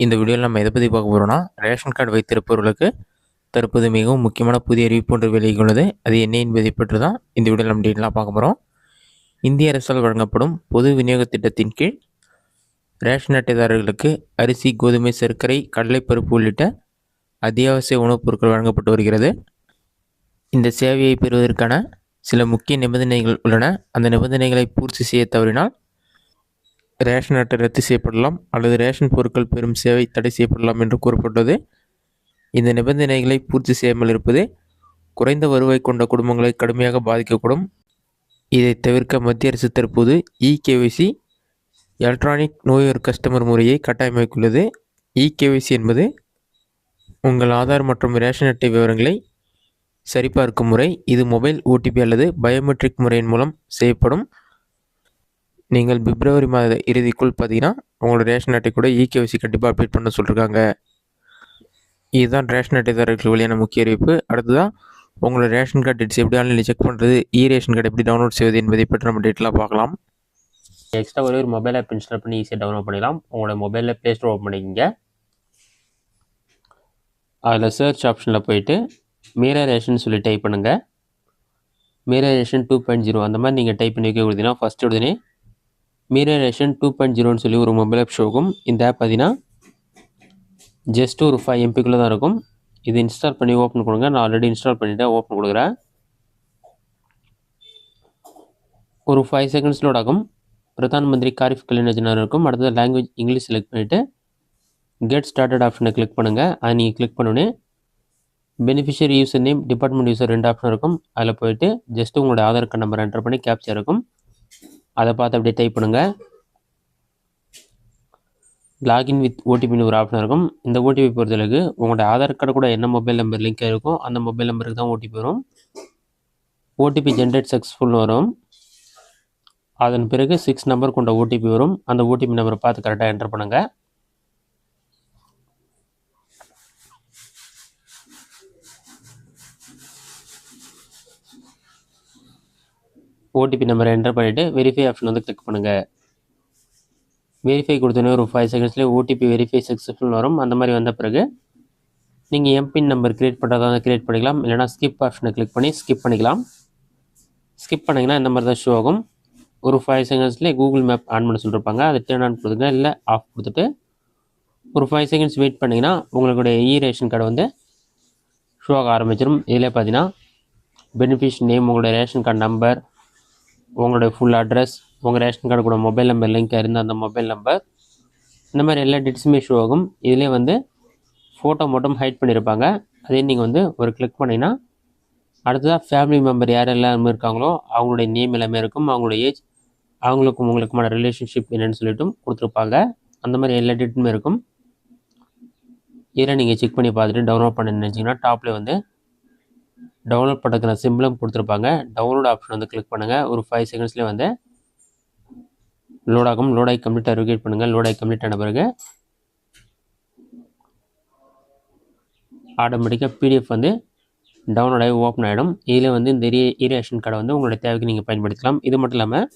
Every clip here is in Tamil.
இந்த வீடியோவில் நம்ம எதை பற்றி பார்க்க போகிறோம்னா ரேஷன் கார்டு வைத்திருப்பவர்களுக்கு தற்போது மிகவும் முக்கியமான புதிய அறிவிப்பு ஒன்று வெளியிட்டுள்ளது. அது என்ன என்பதை பற்றி தான் இந்த வீடியோவில் நம்ம டீட்டெயிலாக பார்க்க போகிறோம் இந்திய அரசால் வழங்கப்படும் பொது விநியோக திட்டத்தின் கீழ் ரேஷன் அட்டைதாரர்களுக்கு அரிசி கோதுமை சர்க்கரை கடலைப்பருப்பு உள்ளிட்ட அத்தியாவசிய உணவுப் பொருட்கள் வழங்கப்பட்டு வருகிறது. இந்த சேவையை பெறுவதற்கான சில முக்கிய நிபந்தனைகள் உள்ளன. அந்த நிபந்தனைகளை பூர்த்தி செய்ய தவறினால் ரேஷன் அட்டை ரத்து செய்யப்படலாம் அல்லது ரேஷன் பொருட்கள் பெறும் சேவை தடை செய்யப்படலாம் என்று கூறப்பட்டுள்ளது. இந்த நிபந்தனைகளை பூர்த்தி செய்யாமல் இருப்பது குறைந்த வருவாய் கொண்ட குடும்பங்களை கடுமையாக பாதிக்கக்கூடும். இதை தவிர்க்க மத்திய அரசு தற்போது இகேவைசி எலக்ட்ரானிக் நோயர் கஸ்டமர் முறையை கட்டாயமாக்கியுள்ளது. இகேவைசி என்பது உங்கள் ஆதார் மற்றும் ரேஷன் அட்டை விவரங்களை சரிபார்க்கும் முறை. இது மொபைல் ஓடிபி அல்லது பயோமெட்ரிக் முறையின் மூலம் செய்யப்படும். நீங்கள் பிப்ரவரி மாத இறுதிக்குள் பார்த்தீங்கன்னா உங்களோட ரேஷன் அட்டை கூட இகேவிசி கண்டிப்பாக அப்டேட் பண்ண சொல்லியிருக்காங்க இதுதான் ரேஷன் அட்டைதாரர்களுக்கு வெளியான முக்கிய அறிவிப்பு. அடுத்ததான் உங்களோட ரேஷன் கார்டு டீட்ஸ் எப்படி ஆன்லைனில் செக் பண்ணுறது இ ரேஷன் கார்டு எப்படி டவுன்லோட் செய்வது என்பதை பற்றி நம்ம டீட்டெயிலாக பார்க்கலாம். எக்ஸ்ட்ரா ஒரே ஒரு மொபைல் ஆப் இன்ஸ்டால் பண்ணி ஈஸியாக டவுன்லோட் பண்ணிடலாம். உங்களோட மொபைலில் ப்ளே ஸ்டோர் ஓப்பன் பண்ணிக்கங்க. அதில் சர்ச் ஆப்ஷனில் போயிட்டு மீரா ரேஷன் சொல்லி டைப் பண்ணுங்கள் Mera ration two point zero அந்த மாதிரி நீங்கள் டைப் பண்ணி வைக்க கொடுத்தீங்கன்னா ஃபஸ்ட்டு உடனே மீரா ரேஷன் டூ பாயிண்ட் ஜீரோன்னு சொல்லி ஒரு மொபைல் ஆப் ஷோக்கும் இந்த ஆப் பார்த்தீங்கன்னா ஜஸ்ட் ஒரு ஃபைவ் எம்பிக்குள்ளே தான் இருக்கும். இது இன்ஸ்டால் பண்ணி ஓப்பன் கொடுங்க. நான் ஆல்ரெடி இன்ஸ்டால் பண்ணிவிட்டேன் ஓப்பன் கொடுக்குறேன். ஒரு ஃபைவ் செகண்ட்ஸ் லோட் ஆகும். பிரதான் மந்திரி காரிஃப் கல்யாண யோஜனா இருக்கும். அடுத்தது லாங்குவேஜ் இங்கிலீஷ் செலக்ட் பண்ணிவிட்டு கெட் ஸ்டார்டட் ஆப்ஷனை கிளிக் பண்ணுங்கள் அதை நீங்கள் கிளிக் பண்ணோன்னே beneficiary user name department user ரெண்டு ஆப்ஷன் இருக்கும். அதில் போயிட்டு ஜஸ்ட் உங்களோட ஆதார் கார்டு நம்பர் என்டர் பண்ணி கேப்ச்சர் இருக்கும். அதை பார்த்து அப்படியே டைப் பண்ணுங்கள் லாகின் வித் ஓடிபின்னு ஒரு ஆப்ஷன் இருக்கும். இந்த ஓடிபி பொறுத்தளவுக்கு உங்களோட ஆதார் கார்டு கூட என்ன மொபைல் நம்பர் லிங்க் இருக்கோ அந்த மொபைல் நம்பருக்கு தான் ஓடிபி வரும். ஓடிபி ஜென்ரேட் சக்ஸஸ்ஃபுல்னு வரும். அதன் பிறகு சிக்ஸ் நம்பர் கொண்ட ஓடிபி வரும். அந்த ஓடிபி நம்பரை பார்த்து கரெக்டாக என்டர் பண்ணுங்கள் ஓடிபி நம்பரை என்டர் பண்ணிவிட்டு வெரிஃபை ஆப்ஷன் வந்து கிளிக் பண்ணுங்கள் வெரிஃபை கொடுத்தோன்னே ஒரு ஃபைவ் செகண்ட்ஸ்லேயே ஓடிபி வெரிஃபை சக்ஸஸ்ஃபுல் வரும். அந்த மாதிரி வந்த பிறகு நீங்கள் எம்பின் நம்பர் க்ரியேட் பண்ணுறதா வந்து க்ரியேட் பண்ணிக்கலாம். இல்லைனா ஸ்கிப் ஆப்ஷனை கிளிக் பண்ணி ஸ்கிப் பண்ணிக்கலாம். ஸ்கிப் பண்ணிங்கன்னா இந்த மாதிரி தான் ஷோ ஆகும். ஒரு ஃபைவ் செகண்ட்ஸ்லேயே கூகுள் மேப் ஆன் பண்ண சொல்லியிருப்பாங்க அதை டேர்ன் ஆன் கொடுத்துங்க இல்லை ஆஃப் கொடுத்துட்டு ஒரு ஃபைவ் செகண்ட்ஸ் வெயிட் பண்ணிங்கன்னா உங்களுடைய இ ரேஷன் கார்டு வந்து ஷோ ஆக ஆரம்பிச்சிடும் இதில் பார்த்தீங்கன்னா பெனிஃபிஷ் நேம் உங்களுடைய ரேஷன் கார்டு நம்பர் உங்களுடைய ஃபுல் அட்ரஸ் உங்கள் ரேஷன் கார்டு கூட மொபைல் நம்பர் லிங்க் இருந்த அந்த மொபைல் நம்பர் இந்த மாதிரி எல்லா டீட்டெயில்ஸுமே ஷோ ஆகும். இதிலே வந்து ஃபோட்டோ மட்டும் ஹைட் பண்ணியிருப்பாங்க அதே நீங்கள் வந்து ஒரு கிளிக் பண்ணிங்கன்னா அடுத்ததாக ஃபேமிலி மெம்பர் யார் எல்லாமே இருக்காங்களோ அவங்களுடைய நேம் எல்லாமே இருக்கும். அவங்களுடைய ஏஜ் அவங்களுக்கும் உங்களுக்குமான ரிலேஷன்ஷிப் என்னென்னு சொல்லிட்டும் கொடுத்துருப்பாங்க. அந்த மாதிரி எல்லா டீட்டெயிலுமே இருக்கும். இதில் நீங்கள் செக் பண்ணி பார்த்துட்டு டவுன்லோட் பண்ணி நினச்சிங்கன்னா டாப்பில் வந்து டவுன்லோட் பண்ணுறதுக்கான சிம்பிளும் கொடுத்துருப்பாங்க. டவுன்லோட் ஆப்ஷன் வந்து கிளிக் பண்ணுங்கள் ஒரு ஃபைவ் செகண்ட்ஸ்லேயே வந்து லோட் ஆகும். லோட் ஆகி கம்ப்ளீட்டாக ரிகேட் பண்ணுங்கள் லோட் ஆகி கம்ப்ளீட் ஆன பிறகு ஆட்டோமேட்டிக்காக பிடிஎஃப் வந்து டவுன்லோட் ஆகி ஓப்பன் ஆகிடும் இதில் வந்து இந்த இ ரேஷன் கார்டை வந்து உங்களுடைய தேவைக்கு நீங்கள் பயன்படுத்தலாம் இது மட்டும் இல்லாமல்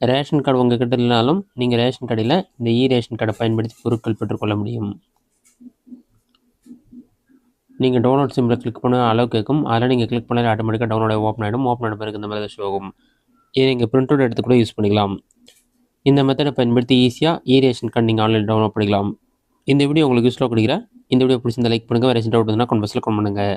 ரேஷன் கார்டு உங்கள் கிட்ட இல்லைனாலும் நீங்கள் ரேஷன் கடையில் இந்த இ ரேஷன் கார்டை பயன்படுத்தி பொருட்கள் பெற்றுக்கொள்ள முடியும். நீங்கள் டவுன்லோட் சிம்பில் கிளிக் பண்ண அளவு கேட்கும் அதில் நீங்கள் கிளிக் பண்ணாலே ஆட்டோமேட்டிக்காக டவுன்லோட் ஓப்பன் ஆகிடும் ஓப்பன் ஆன பிறகு இந்த மாதிரி தான் ஷோ ஆகும். இதை நீங்கள் பிரிண்ட் அவுட் எடுத்து கூட யூஸ் பண்ணிக்கலாம். இந்த மெத்தடை பயன்படுத்தி ஈஸியாக இ ரேஷன் கார்டு நீங்கள் ஆன்லைன் டவுன்லோட் பண்ணிக்கலாம். இந்த வீடியோ உங்களுக்கு யூஸ்ஃபுல்லாக கொடுக்குறேன். இந்த வீடியோ பிடிச்சிருந்த லைக் பண்ணுங்கள் ரேஷன் டவுட் இருந்தால் கொண்டு பஸ்ஸில் கொண்டு பண்ணுங்கள்